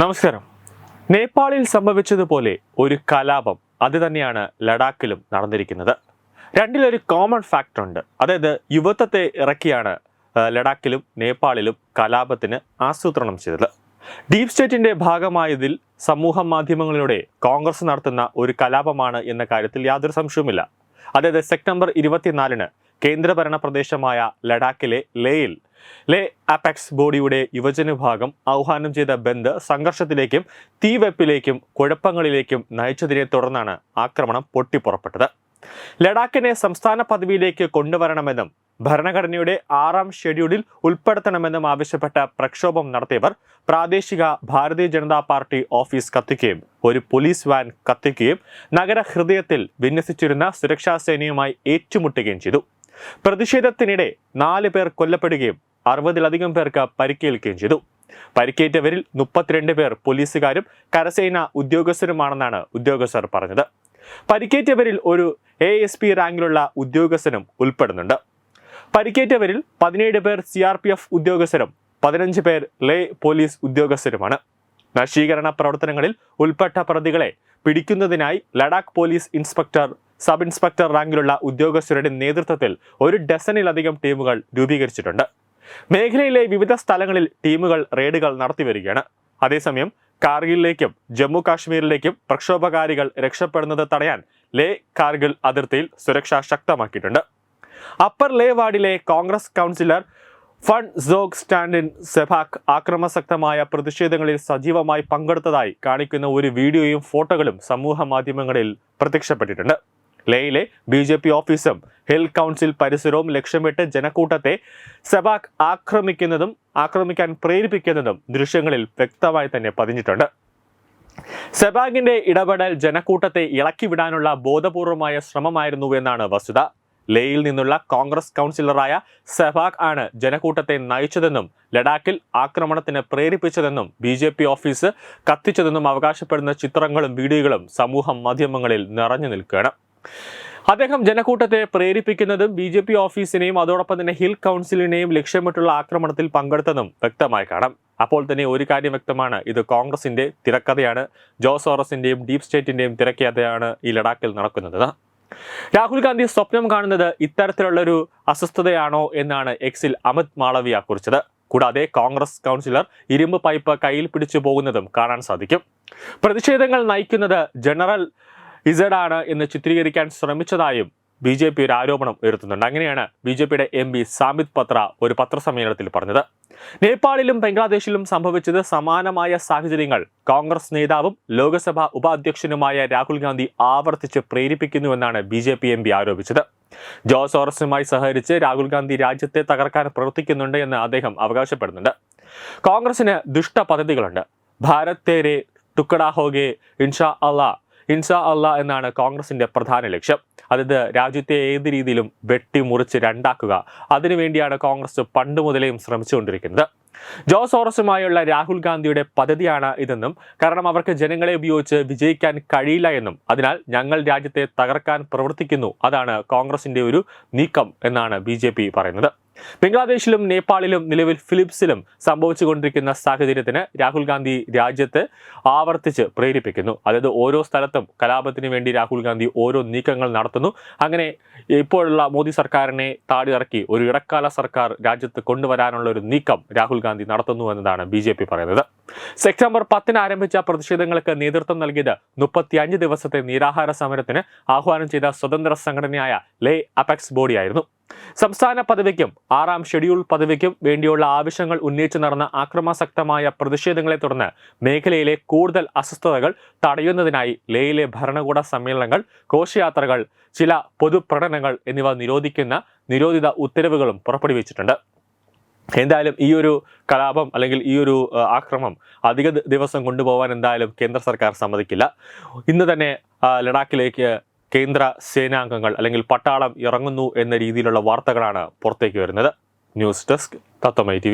നമസ്കാരം. നേപ്പാളിൽ സംഭവിച്ചതുപോലെ ഒരു കലാപം അത് തന്നെയാണ് ലഡാക്കിലും നടന്നിരിക്കുന്നത്. രണ്ടിലൊരു കോമൺ ഫാക്ടർ ഉണ്ട്. അതായത് യുവത്വത്തെ ഇറക്കിയാണ് ലഡാക്കിലും നേപ്പാളിലും കലാപത്തിന് ആസൂത്രണം ചെയ്തത്. ഡീപ് സ്റ്റേറ്റിന്റെ ഭാഗമായതിൽ സമൂഹ മാധ്യമങ്ങളിലൂടെ കോൺഗ്രസ് നടത്തുന്ന ഒരു കലാപമാണ് എന്ന കാര്യത്തിൽ യാതൊരു സംശയവുമില്ല. അതായത് സെപ്റ്റംബർ ഇരുപത്തിനാലിന് കേന്ദ്രഭരണ പ്രദേശമായ ലഡാക്കിലെ ലേയിൽ ലേ അപെക്സ് ബോഡിയുടെ യുവജന വിഭാഗം ആഹ്വാനം ചെയ്ത ബന്ദ് സംഘർഷത്തിലേക്കും തീവെപ്പിലേക്കും കുഴപ്പങ്ങളിലേക്കും നയിച്ചതിനെ തുടർന്നാണ് ആക്രമണം പൊട്ടിപ്പുറപ്പെട്ടത്. ലഡാക്കിനെ സംസ്ഥാന പദവിയിലേക്ക് കൊണ്ടുവരണമെന്നും ഭരണഘടനയുടെ ആറാം ഷെഡ്യൂളിൽ ഉൾപ്പെടുത്തണമെന്നും ആവശ്യപ്പെട്ട പ്രക്ഷോഭം നടത്തിയവർ പ്രാദേശിക ഭാരതീയ ജനതാ പാർട്ടി ഓഫീസ് കത്തിക്കുകയും ഒരു പോലീസ് വാൻ കത്തിക്കുകയും നഗരഹൃദയത്തിൽ വിന്യസിച്ചിരുന്ന സുരക്ഷാ സേനയുമായി ഏറ്റുമുട്ടുകയും ചെയ്തു. പ്രതിഷേധത്തിനിടെ നാല് പേർ കൊല്ലപ്പെടുകയും അറുപതിലധികം പേർക്ക് പരിക്കേൽക്കുകയും ചെയ്തു. പരിക്കേറ്റവരിൽ മുപ്പത്തിരണ്ട് പേർ പോലീസുകാരും കരസേന ഉദ്യോഗസ്ഥരുമാണെന്നാണ് ഉദ്യോഗസ്ഥർ പറഞ്ഞത്. പരിക്കേറ്റവരിൽ ഒരു എ എസ് പി റാങ്കിലുള്ള ഉദ്യോഗസ്ഥനും ഉൾപ്പെടുന്നുണ്ട്. പരിക്കേറ്റവരിൽ പതിനേഴ് പേർ സി ആർ പി എഫ് ഉദ്യോഗസ്ഥരും പതിനഞ്ച് പേർ ലേ പോലീസ് ഉദ്യോഗസ്ഥരുമാണ്. നശീകരണ പ്രവർത്തനങ്ങളിൽ ഉൾപ്പെട്ട പ്രതികളെ പിടിക്കുന്നതിനായി Ladakh police inspector sub inspector റാങ്കിലുള്ള ഉദ്യോഗസ്ഥരുടെ നേതൃത്വത്തിൽ ഒരു ഡസനിലധികം ടീമുകൾ രൂപീകരിച്ചിട്ടുണ്ട്. മേഖലയിലെ വിവിധ സ്ഥലങ്ങളിൽ ടീമുകൾ റെയ്ഡുകൾ നടത്തിവരികയാണ് അതേസമയം കാർഗിലിലേക്കും ജമ്മു കാശ്മീരിലേക്കും പ്രക്ഷോഭകാരികൾ രക്ഷപ്പെടുന്നത് തടയാൻ ലേ കാർഗിൽ അതിർത്തിയിൽ സുരക്ഷ ശക്തമാക്കിയിട്ടുണ്ട്. അപ്പർ ലേ വാർഡിലെ കോൺഗ്രസ് കൗൺസിലർ ഫൺ സോഗ് സ്റ്റാൻഡിൻ സെഭാക് ആക്രമസക്തമായ പ്രതിഷേധങ്ങളിൽ സജീവമായി പങ്കെടുത്തതായി കാണിക്കുന്ന ഒരു വീഡിയോയും ഫോട്ടോകളും സമൂഹ മാധ്യമങ്ങളിൽ പ്രത്യക്ഷപ്പെട്ടിട്ടുണ്ട്. ലേയിലെ ബി ജെ പി ഓഫീസും ഹിൽ കൗൺസിൽ പരിസരവും ലക്ഷ്യമിട്ട് ജനക്കൂട്ടത്തെ സെബാക് ആക്രമിക്കുന്നതും ആക്രമിക്കാൻ പ്രേരിപ്പിക്കുന്നതും ദൃശ്യങ്ങളിൽ വ്യക്തമായി തന്നെ പതിഞ്ഞിട്ടുണ്ട്. സെബാഗിന്റെ ഇടപെടൽ ജനക്കൂട്ടത്തെ ഇളക്കിവിടാനുള്ള ബോധപൂർവമായ ശ്രമമായിരുന്നു എന്നാണ് വസ്തുത. ലേയിൽ നിന്നുള്ള കോൺഗ്രസ് കൗൺസിലറായ സെബാഗ് ആണ് ജനക്കൂട്ടത്തെ നയിച്ചതെന്നും ലഡാക്കിൽ ആക്രമണത്തിന് പ്രേരിപ്പിച്ചതെന്നും ബി ജെ പി ഓഫീസ് കത്തിച്ചതെന്നും അവകാശപ്പെടുന്ന ചിത്രങ്ങളും വീഡിയോകളും സമൂഹ മാധ്യമങ്ങളിൽ നിറഞ്ഞു നിൽക്കുകയാണ്. അദ്ദേഹം ജനക്കൂട്ടത്തെ പ്രേരിപ്പിക്കുന്നതും ബി ജെ പി ഓഫീസിനെയും അതോടൊപ്പം തന്നെ ഹിൽ കൗൺസിലിനെയും ലക്ഷ്യമിട്ടുള്ള ആക്രമണത്തിൽ പങ്കെടുത്തതും വ്യക്തമായി കാണാം. അപ്പോൾ തന്നെ ഒരു കാര്യം വ്യക്തമാണ് ഇത് കോൺഗ്രസിന്റെ തിരക്കഥയാണ്. ജോസോറസിന്റെയും ഡീപ് സ്റ്റേറ്റിന്റെയും തിരക്കഥയാണ് ഈ ലഡാക്കിൽ നടക്കുന്നത്. രാഹുൽ ഗാന്ധി സ്വപ്നം കാണുന്നത് ഇത്തരത്തിലുള്ളൊരു അസ്വസ്ഥതയാണോ എന്നാണ് എക്സിൽ അമിത് മാളവിയ കുറിച്ചത്. കൂടാതെ കോൺഗ്രസ് കൗൺസിലർ ഇരുമ്പ് പൈപ്പ് കയ്യിൽ പിടിച്ചു പോകുന്നതും കാണാൻ സാധിക്കും. പ്രതിഷേധങ്ങൾ നയിക്കുന്നത് ജനറൽ ഇസഡ് ആണ് എന്ന് ചിത്രീകരിക്കാൻ ശ്രമിച്ചതായും ബി ജെ പി ഒരു ആരോപണം ഉയർത്തുന്നുണ്ട്. അങ്ങനെയാണ് ബി ജെ പിയുടെ എം പി സാമിത് പത്ര ഒരു പത്രസമ്മേളനത്തിൽ പറഞ്ഞത്. നേപ്പാളിലും ബംഗ്ലാദേശിലും സംഭവിച്ചത് സമാനമായ സാഹചര്യങ്ങൾ കോൺഗ്രസ് നേതാവും ലോക്സഭാ ഉപാധ്യക്ഷനുമായ രാഹുൽ ഗാന്ധി ആവർത്തിച്ച് പ്രേരിപ്പിക്കുന്നുവെന്നാണ് B J P M P ആരോപിച്ചത്. ജോസ് ഓറസുമായി സഹകരിച്ച് രാഹുൽ ഗാന്ധി രാജ്യത്തെ തകർക്കാൻ പ്രവർത്തിക്കുന്നുണ്ട് എന്ന് അദ്ദേഹം അവകാശപ്പെടുന്നുണ്ട്. കോൺഗ്രസിന് ദുഷ്ട പദ്ധതികളുണ്ട്. ഭാരത് തേരെ ടുക്കഡ ഇൻഷാ അള്ളാ ഇൻഷാ അള്ളാ എന്നാണ് കോൺഗ്രസിന്റെ പ്രധാന ലക്ഷ്യം. അതായത് രാജ്യത്തെ ഏത് രീതിയിലും വെട്ടിമുറിച്ച് രണ്ടാക്കുക. അതിനുവേണ്ടിയാണ് കോൺഗ്രസ് പണ്ട് മുതലേയും ശ്രമിച്ചുകൊണ്ടിരിക്കുന്നത്. ജോസ് സോറസുമായുള്ള രാഹുൽ ഗാന്ധിയുടെ പദ്ധതിയാണ് ഇതെന്നും കാരണം അവർക്ക് ജനങ്ങളെ ഉപയോഗിച്ച് വിജയിക്കാൻ കഴിയില്ല എന്നും. അതിനാൽ ഞങ്ങൾ രാജ്യത്തെ തകർക്കാൻ പ്രവർത്തിക്കുന്നു. അതാണ് കോൺഗ്രസിന്റെ ഒരു നീക്കം എന്നാണ് ബി പറയുന്നത്. ബംഗ്ലാദേശിലും നേപ്പാളിലും നിലവിൽ ഫിലിപ്സിലും സംഭവിച്ചുകൊണ്ടിരിക്കുന്ന സാഹചര്യത്തിന് രാഹുൽ ഗാന്ധി രാജ്യത്ത് ആവർത്തിച്ച് പ്രേരിപ്പിക്കുന്നു. അതായത് ഓരോ സ്ഥലത്തും കലാപത്തിന് വേണ്ടി രാഹുൽ ഗാന്ധി ഓരോ നീക്കങ്ങൾ നടത്തുന്നു. അങ്ങനെ ഇപ്പോഴുള്ള മോദി സർക്കാരിനെ താടിയിറക്കി ഒരു ഇടക്കാല സർക്കാർ രാജ്യത്ത് കൊണ്ടുവരാനുള്ള ഒരു നീക്കം രാഹുൽ ഗാന്ധി നടത്തുന്നു എന്നതാണ് ബി പറയുന്നത്. സെപ്റ്റംബർ പത്തിന് ആരംഭിച്ച പ്രതിഷേധങ്ങൾക്ക് നേതൃത്വം നൽകിയത് മുപ്പത്തിയഞ്ച് ദിവസത്തെ നിരാഹാര സമരത്തിന് ആഹ്വാനം ചെയ്ത സ്വതന്ത്ര സംഘടനയായ ലേ അപെക്സ് ബോഡിയായിരുന്നു. സംസ്ഥാന പദവിക്കും ആറാം ഷെഡ്യൂൾ പദവിക്കും വേണ്ടിയുള്ള ആവശ്യങ്ങൾ ഉന്നയിച്ച് നടന്ന ആക്രമാസക്തമായ പ്രതിഷേധങ്ങളെ തുടർന്ന് മേഖലയിലെ കൂടുതൽ അസ്വസ്ഥതകൾ തടയുന്നതിനായി ലേയിലെ ഭരണകൂട സമ്മേളനങ്ങൾ ഘോഷയാത്രകൾ ചില പൊതുപ്രകടനങ്ങൾ എന്നിവ നിരോധിക്കുന്ന നിരോധിത ഉത്തരവുകളും പുറപ്പെടുവിച്ചിട്ടുണ്ട്. എന്തായാലും ഈ ഒരു കലാപം അല്ലെങ്കിൽ ഈ ഒരു ആക്രമം അധിക ദിവസം കൊണ്ടുപോകാൻ എന്തായാലും കേന്ദ്ര സർക്കാർ സമ്മതിക്കില്ല. ഇന്ന് തന്നെ ലഡാക്കിലേക്ക് കേന്ദ്ര സേനാംഗങ്ങൾ അല്ലെങ്കിൽ പട്ടാളം ഇറങ്ങുന്നു എന്ന രീതിയിലുള്ള വാർത്തകളാണ് പുറത്തേക്ക് വരുന്നത്. News desk തത്തമൈ T